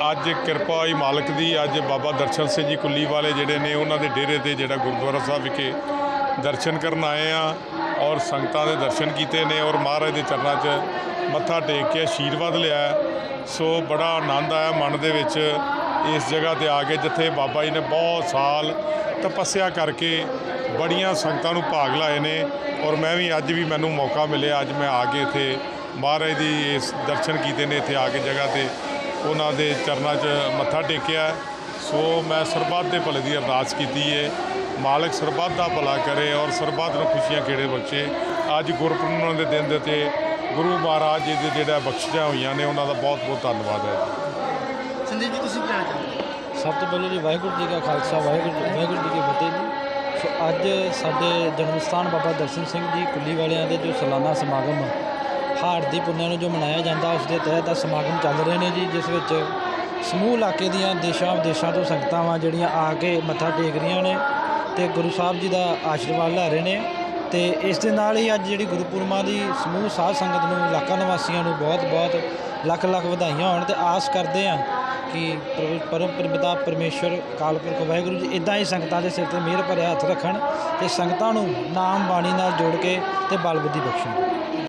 ਅੱਜ ਕਿਰਪਾ ਹੋਈ ਮਾਲਕ ਦੀ, ਅੱਜ ਬਾਬਾ ਦਰਸ਼ਨ ਸਿੰਘ ਜੀ ਕੁੱਲੀ ਵਾਲੇ ਜਿਹੜੇ ਨੇ, ਉਹਨਾਂ ਦੇ ਡੇਰੇ ਤੇ ਜਿਹੜਾ ਗੁਰਦੁਆਰਾ ਸਾਹਿਬ ਵਿਖੇ ਦਰਸ਼ਨ ਕਰਨ ਆਏ ਆ ਔਰ ਸੰਗਤਾਂ ਦੇ ਦਰਸ਼ਨ ਕੀਤੇ ਨੇ ਔਰ ਮਹਾਰਾਜ ਦੇ ਚਰਨਾਂ 'ਚ ਮੱਥਾ ਟੇਕ ਕੇ ਆਸ਼ੀਰਵਾਦ ਲਿਆ ਸੋ ਬੜਾ ਆਨੰਦ ਆਇਆ ਮਨ ਦੇ ਵਿੱਚ ਇਸ ਜਗ੍ਹਾ ਤੇ ਆ ਕੇ, ਜਿੱਥੇ ਬਾਬਾ ਜੀ ਨੇ ਬਹੁਤ ਸਾਲ ਤਪੱਸਿਆ ਕਰਕੇ ਬੜੀਆਂ ਸੰਗਤਾਂ ਨੂੰ ਭਾਗ ਲਾਏ ਨੇ ਔਰ ਮੈਂ ਵੀ ਅੱਜ ਵੀ ਮੈਨੂੰ ਮੌਕਾ ਮਿਲਿਆ, ਅੱਜ ਮੈਂ ਆ ਕੇ ਇੱਥੇ ਮਹਾਰਾਜ ਦੀ ਇਸ ਦਰਸ਼ਨ ਕੀਤੇ ਨੇ, ਇੱਥੇ ਆ ਕੇ ਜਗ੍ਹਾ ਤੇ ਉਹਨਾਂ ਦੇ ਚਰਨਾਂ 'ਚ ਮੱਥਾ ਟੇਕਿਆ ਸੋ ਮੈਂ ਸਰਬੱਤ ਦੇ ਭਲੇ ਦੀ ਅਰਦਾਸ ਕੀਤੀ ਹੈ ਮਾਲਕ ਸਰਬੱਤ ਦਾ ਭਲਾ ਕਰੇ ਔਰ ਸਰਬੱਤ ਨੂੰ ਖੁਸ਼ੀਆਂ ਖੇੜੇ ਬਖਸ਼ੇ। ਅੱਜ ਗੁਰਪੁਰਬ ਦੇ ਦਿਨ ਦੇ ਤੇ ਗੁਰੂ ਮਹਾਰਾਜ ਜੀ ਦੇ ਜਿਹੜਾ ਬਖਸ਼ਿਸ਼ਾਂ ਹੋਈਆਂ ਨੇ ਉਹਨਾਂ ਦਾ ਬਹੁਤ ਬਹੁਤ ਧੰਨਵਾਦ ਹੈ ਸੰਦੀਪ ਜੀ ਤੁਸੀਂ ਕੀ ਕਹਿਣਾ ਚਾਹੁੰਦੇ? ਸਭ ਤੋਂ ਪਹਿਲਾਂ ਜੀ ਵਾਹਿਗੁਰੂ ਜੀ ਕਾ ਖਾਲਸਾ ਵਾਹਿਗੁਰੂ ਵਾਹਿਗੁਰੂ ਜੀ ਕੀ ਫਤਿਹ ਜੀ। ਸੋ ਅੱਜ ਸਾਡੇ ਜਨਮ ਸਥਾਨ ਬਾਬਾ ਦਰਸ਼ਨ ਸਿੰਘ ਜੀ ਕੁੱਲੀ ਵਾਲਿਆਂ ਦੇ ਜੋ ਸਾਲਾਨਾ ਸਮਾਗਮ ਹਾੜ ਦੀ ਪੁੰਨਿਆ ਨੂੰ ਜੋ ਮਨਾਇਆ ਜਾਂਦਾ, ਉਸ ਦੇ ਤਹਿਤ ਸਮਾਗਮ ਚੱਲ ਰਹੇ ਨੇ ਜੀ, ਜਿਸ ਵਿੱਚ ਸਮੂਹ ਇਲਾਕੇ ਦੀਆਂ ਦੇਸ਼ਾਂ ਵਿਦੇਸ਼ਾਂ ਤੋਂ ਸੰਗਤਾਂ ਵਾਂ ਜਿਹੜੀਆਂ ਆ ਕੇ ਮੱਥਾ ਟੇਕ ਰਹੀਆਂ ਨੇ ਤੇ ਗੁਰੂ ਸਾਹਿਬ ਜੀ ਦਾ ਆਸ਼ੀਰਵਾਦ ਲੈ ਰਹੇ ਨੇ ਤੇ ਇਸ ਦੇ ਨਾਲ ਹੀ ਅੱਜ ਜਿਹੜੀ ਗੁਰਪੁਰਮਾਂ ਦੀ ਸਮੂਹ ਸਾਧ ਸੰਗਤ ਨੂੰ, ਇਲਾਕਾ ਨਿਵਾਸੀਆਂ ਨੂੰ ਬਹੁਤ-ਬਹੁਤ ਲੱਖ ਲੱਖ ਵਧਾਈਆਂ ਹੋਣ ਤੇ ਆਸ ਕਰਦੇ ਹਾਂ ਕਿ ਪ੍ਰਭ- ਪਰਮ ਪਿਤਾ ਪਰਮੇਸ਼ਰ, ਅਕਾਲ ਪੁਰਖ ਵਾਹਿਗੁਰੂ ਜੀ ਇਦਾਂ ਹੀ ਸੰਗਤਾਂ ਦੇ ਸਿਰ ਤੇ ਮਿਹਰ ਭਰਿਆ ਹੱਥ ਰੱਖਣ ਤੇ ਸੰਗਤਾਂ ਨੂੰ ਨਾਮ ਬਾਣੀ ਨਾਲ ਜੋੜ ਕੇ ਤੇ ਬਲ ਬੁੱਧੀ ਬਖਸ਼ਣ।